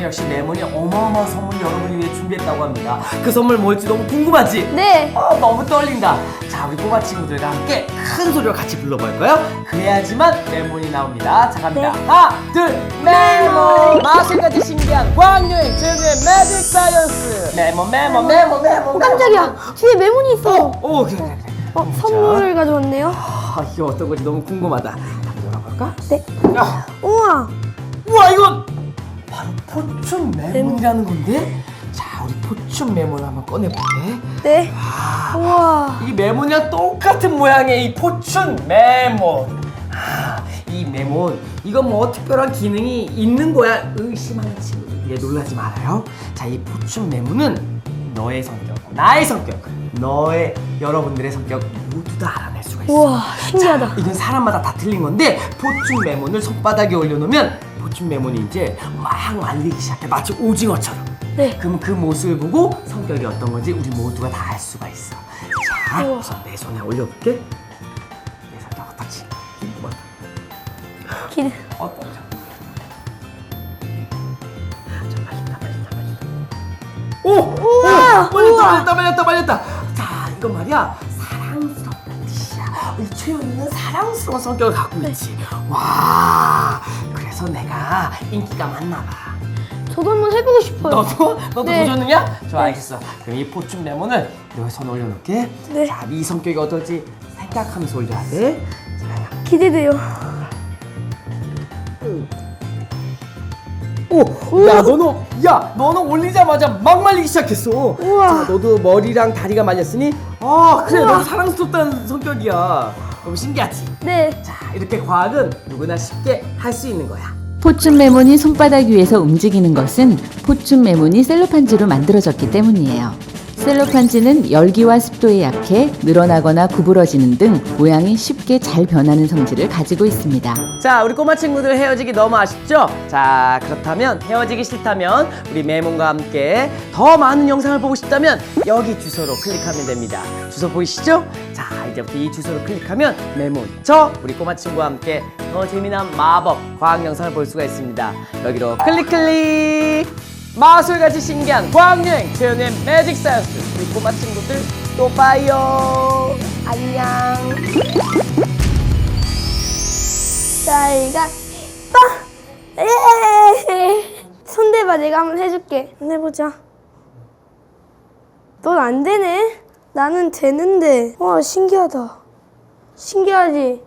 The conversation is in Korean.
오늘 역시 레몬이 어마어마한 선물 여러분을 위해 준비했다고 합니다. 그 선물 뭘지 너무 궁금하지? 네. 어, 너무 떨린다. 자, 우리 꼬마 친구들과 함께 큰 소리로 같이 불러볼까요? 그래야지만 레몬이 나옵니다. 자, 갑니다. 네. 하나, 둘, 레몬! 마술까지 신기한 광여행 증의 매직 사이언스! 레몬, 레몬, 레몬, 레몬, 어, 깜짝이야. 뒤에 메모니 있어. 오, 그래, 그래, 그래. 어, 선물을 가져왔네요. 아, 이거 어떤 건지 너무 궁금하다. 한번 열어볼까? 네. 야, 우와. 우와, 이건 바로 포춘 레몬이라는 건데? 자, 우리 포춘 레몬을 한번 꺼내볼게. 네. 아, 우와. 이 메몬이랑 똑같은 모양의 이 포춘 메몬. 아, 이 메몬 이거 뭐 특별한 기능이 있는 거야 의심하는 친구들 예, 놀라지 말아요. 자, 이 포춘 메몬은 너의 성격, 나의 성격, 너의 여러분들의 성격 모두 다 알아낼 수가 있어. 우와, 신기하다. 자, 이건 사람마다 다 틀린 건데 포춘 메몬을 손바닥에 올려놓으면 포춘 메몬이 이제 막 말리기 시작해 마치 오징어처럼. 네. 그럼 그 모습을 보고 성격이 어떤 건지 우리 모두가 다 알 수가 있어. 자, 우와. 우선 내 손에 올려볼게. 내 성격 어떻지? 궁금하다. 기대. 어떤지. 자, 말린다, 말린다, 말린다. 오! 우와! 오! 말렸다! 말렸다, 말렸다, 말렸다. 자, 이거 말이야. 사랑스럽다는 뜻이야. 우리 최연이는 사랑스러운 성격을 갖고 네. 있지. 와, 그래서 내가 인기가 많나 봐. 저도 한번 해보고 싶어요. 너도? 너도 네. 도전느냐? 좋아 알겠어 그럼 이 포춘 레몬을 너의 손에 올려놓을게 네. 자, 네 성격이 어떨지 생각하면서 올려야 돼 자, 기대돼요. 오! 야 너는 야 너는 올리자마자 막 말리기 시작했어 우와. 자, 너도 머리랑 다리가 말렸으니 아 그래 우와. 너도 사랑스럽다는 성격이야 너무 신기하지? 네. 자 이렇게 과학은 누구나 쉽게 할 수 있는 거야 포춘 메몬이 손바닥 위에서 움직이는 것은 포춘 메몬이 셀로판지로 만들어졌기 때문이에요. 셀로판지는 열기와 습도에 약해 늘어나거나 구부러지는 등 모양이 쉽게 잘 변하는 성질을 가지고 있습니다. 자, 우리 꼬마 친구들 헤어지기 너무 아쉽죠? 자, 그렇다면 헤어지기 싫다면 우리 메몬과 함께 더 많은 영상을 보고 싶다면 여기 주소로 클릭하면 됩니다. 주소 보이시죠? 자, 이제부터 이 주소로 클릭하면 메몬, 저 우리 꼬마 친구와 함께 더 재미난 마법 과학 영상을 볼 수가 있습니다. 여기로 클릭 클릭! 마술같이 신기한 과학여행 최연의 매직 사이언스 우리 꼬마 친구들 또 봐요. 안녕. 자이가 빠. 예. 손대봐 내가 한번 해줄게. 해보자. 넌 안 되네. 나는 되는데. 와 신기하다. 신기하지.